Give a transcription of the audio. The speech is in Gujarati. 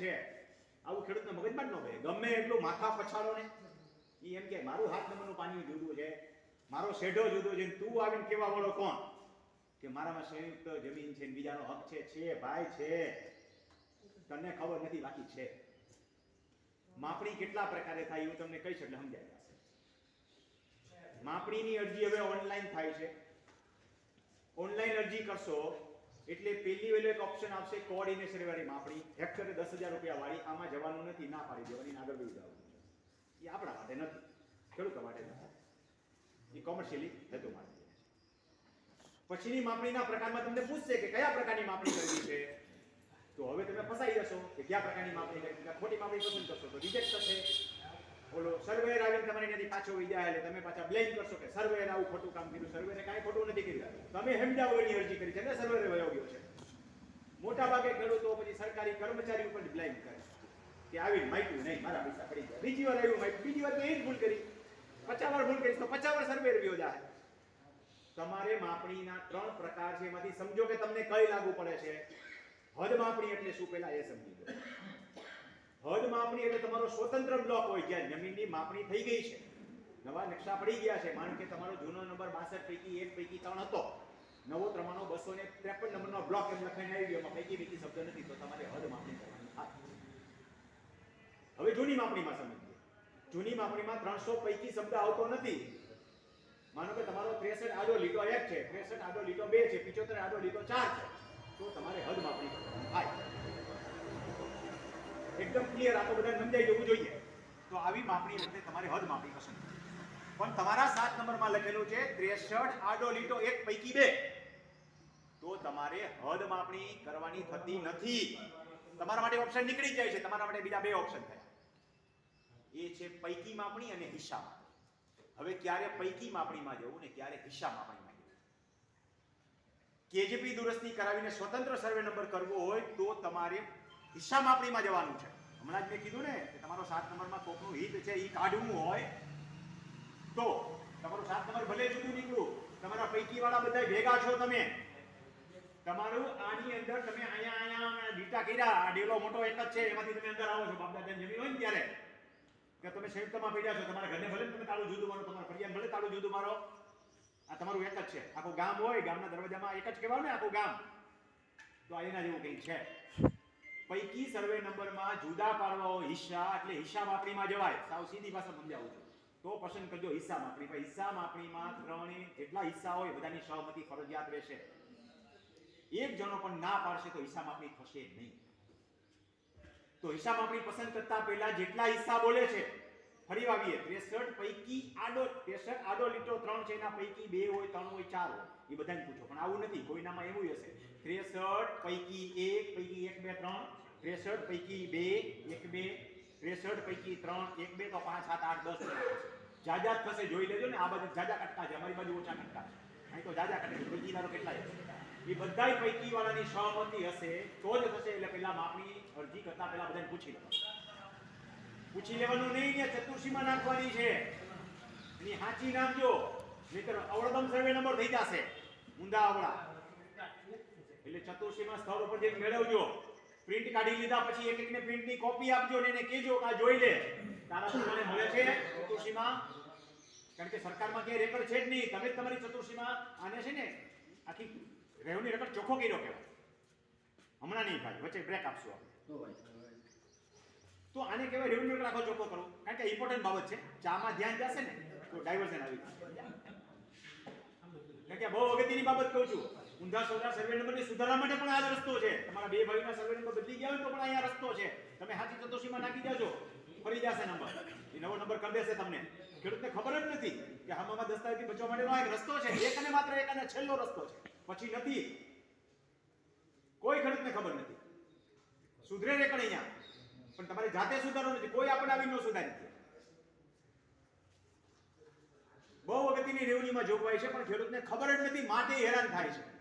છે. આવું ખેડૂતને મગજમાં જ ન ભાઈ ગમે એટલું માથા પછાડો ને. એ એમ કે, મારું હાથ નંબરનું પાણી જુદું છે. મારો શેઢો જુદો છે. તું આવીને કેવા વાળો કોણ? કે મારામાં સંયુક્ત જમીન છે બીજાનો હક છે. છે, ભાઈ, છે. તને ખબર નથી, બાકી છે. માપણી કેટલા પ્રકારે થાય એવું તમને કહીશ એટલે સમજાય માપણીની અરજી હવે ઓનલાઈન થાય છે. ઓનલાઈન અરજી કરશો એટલે પેલી વેલ્યુ એક ઓપ્શન આવશે કોઓર્ડિનેશન વાળી માપણી. હેક્ટરે દસ હજાર રૂપિયા વાળી, આમાં જવાનું નથી, ના પાડી દેવાની આગળ બી જવાનું છે. એ આપણા માટે નથી. ખેડૂતો માટે નથી. એ કોમર્શિયલી હેતુ માટે પછીની માપણીના પ્રકારમાં તમને પૂછશે કે કયા પ્રકારની માપણી કરવી છે? તો હવે તમે ફસાઈ જશો કે કયા પ્રકારની માપણી કરવી ખોટી માપણી પસંદ કરશો તો રિજેક્ટ થશે. ઓલો સર્વેર આવીને તમારે ત્યાંથી પાછો વહી જાય એટલે તમે પાછા બ્લેમ કરશો કે સર્વેર આવું ખોટું કામ કર્યું સર્વેરે કાંઈ ખોટું નથી કર્યું. તમે હેમજા વગરની અરજી કરી છે ને સર્વેરે વયો ગયો છે. મોટા ભાગે ખેડૂતો પછી સરકારી કર્મચારી ઉપર બ્લેમ કરે કે આવી માઇક્યું નહીં, મારા પૈસા પડી ગયા. બીજી વાર આવ્યું માહિતી બીજી વાર તો એ જ ભૂલ કરી. પચાસ વાર ભૂલ કરીશ તો પચાસ વાર સર્વે રહ્યો જાય. તમારે માપણીના ત્રણ પ્રકાર છે, એમાંથી સમજો કે તમને કઈ લાગુ પડે છે. હદ માપણી એટલે શું? પહેલા એ સમજી લો. હદ માપણી એટલે તમારો સ્વતંત્ર બ્લોક હોય જ્યાં જમીનની માપણી થઈ ગઈ છે. નવા નકશા પડી ગયા છે. માનો કે તમારો જૂનો નંબર 62 પૈકી એક, પૈકી ત્રણ હતો. નવો ત્રમાનો બસો ને ત્રેપન નંબરનો બ્લોક એમ લખાઈને આવી ગયો. એમાં પૈકી પૈકી શબ્દ નથી, તો તમારે હદ માપણી કરવાની હવે જૂની માપણીમાં સમજીએ. જૂની માપણીમાં ત્રણસો પૈકી શબ્દ આવતો નથી. માનો કે તમારો 63 આડો લીટો એક છે 63 આડો લીટો બે છે 75 આડો લીટો ચાર છે. તો તમારે હદ માપણી કરવાની. થાય એકદમ ક્લિયર આ તો બધા સમજાઈ જવું જોઈએ. તો આવી માપણી એટલે તમારે હદ માપણી પસંદ. પણ તમારા સાત નંબરમાં લખેલું છે 63 આડો લીટો એક પૈકી બે. તો તમારે હદ માપણી કરવાની થતી નથી. તમારા માટે ઓપ્શન નીકળી જાય છે, તમારા માટે બીજા બે ઓપ્શન થયા. એ છે પૈકી માપણી અને હિસ્સા માપણી. હવે ક્યારે પૈકી માપણીમાં જવું ને ક્યારે હિસ્સા માપણીમાં જવું? કેજીપી દુરસ્તી કરાવીને સ્વતંત્ર સર્વે નંબર કરવો હોય તો તમારે હિસ્સા માપણીમાં જવાનું છે? હમણાં જ મેં કીધું ને કે તમારો સાત નંબરમાં કોકનું હિત છે એ કાઢવું હોય, તો તમારું સાત નંબર ભલે જુદું નીકળું, તમારા પૈકી વાળા બધા ભેગા છો તમે. તમારું આની અંદર તમે અહીંયા અહીંયા ડીટા કર્યા, આ ડેલો મોટો એક જ છે, એમાંથી તમે અંદર આવો છો બાપ દાદા જમીન હોય ને ત્યારે. કે તમે સંયુક્તમાં પડ્યા છો, તમારા ઘરને ભલે તમે તાળું જુદું મારો, તમારા ફરિયાદ ભલે તાળું જુદું મારો, આ તમારું એક જ છે. આખું ગામ હોય, ગામના દરવાજામાં એક જ કહેવાય ને આખું ગામ. તો આ એના જેવું કંઈક છે. પૈકી સર્વે નંબરમાં જુદા પાડવાઓ હિસ્સા, એટલે હિસ્સા માપણીમાં જવાય. સાવ સીધી ભાષા સમજાવું છું. તો પસંદ કરજો હિસ્સા માપણી. પણ હિસ્સા માપણીમાં ત્રણે જેટલા હિસ્સા હોય બધાની સહમતિ ફરજિયાત રહેશે. એક જણો પણ ના પાડશે તો હિસ્સા માપણી થશે નહીં. તો હિસાબ આપણી પસંદ કરતા પહેલા જેટલા હિસ્સા બોલે છે, ફરી વાવીએ. 63 પૈકી આડો 63 આડો લીટો ત્રણ છે, એના પૈકી બે હોય, ત્રણ હોય, ચાર હોય. એ બધાને પૂછો. પણ આવું નથી. કોઈનામાં એવું હશે. 63 પૈકી એક, પૈકી ત્રણ 63 પૈકી બે, એક બે 63 પૈકી ત્રણ, એક બે, તો પાંચ, સાત, આઠ, દસ જાજા થશે, જોઈ લેજો ને, આ બાજુ જાજા કટકા છે, અમારી બાજુ ઓછા કટકા છે. અહીં તો જાજા કટકા પૈકી ધારો કેટલા એ બધા પૈકી વાળાની સહમતી હશે, તો જ થશે, એટલે પહેલા માપની અરજી કરતા પહેલા બધાને પૂછી લેવાનું. પૂછી લેવાનું નહીં ને ચતુર્સીમાં નાખવાની છે. એની સાચી નાખજો નહીતર અવળદમ સર્વે નંબર થઈ જશે. ઊંધા અવળા. એટલે ચતુર્સીમાં સ્થળ ઉપર જઈને મેળવજો. પ્રિન્ટ કાઢી લીધા પછી એક એકને પ્રિન્ટની કોપી આપજો ને એને કહેજો કે આ જોઈ લે. તારા છોકરાને મળે છે ચતુર્સીમાં કારણ કે સરકારમાં ક્યાંય રેકર્ડ છે જ નહીં. તમે જ તમારી ચતુર્સીમાં આને છે ને આખી રેવન્યુ રેકર્ડ ચોખ્ખો કર્યો કહેવાય. હમણાં નહીં ભાઈ વચ્ચે બ્રેક આપશું આપણે. તો આને કહેવાય રેવન્યુ રાખો ચોખ્ખો કરો. કારણ કે ઇમ્પોર્ટન્ટ બાબત છે. ચામાં ધ્યાન જશે ને તો ડાયવર્ઝન આવી જશે. કારણ કે બહુ અગત્યની બાબત કહું છું. ઊંધા સૌદા સર્વે નંબરની સુધારવા માટે પણ આ જ રસ્તો છે. તમારા બે ભાઈના સર્વે નંબર બદલી ગયા હોય તો પણ અહીંયા રસ્તો છે. તમે હાથી ચતુર્સીમાં નાખી દેજો. ફરી જશે નંબર એ નવો નંબર કરી દેશે તમને. ખેડૂતને ખબર જ નથી કે આમાં દસ્તાવેજથી બચવા માટેનો એક રસ્તો છે. એક અને માત્ર એક અને છેલ્લો રસ્તો છે. પછી નથી. કોઈ ખેડૂતને ખબર નથી. સુધરે રેકડ અહીંયા. પણ તમારે જાતે સુધારો નથી. કોઈ આપણે આવી ન સુધારી. બહુ અગત્યની રેવણીમાં જોગવાઈ છે, પણ ખેડૂતને ખબર જ નથી. માટે હેરાન થાય છે.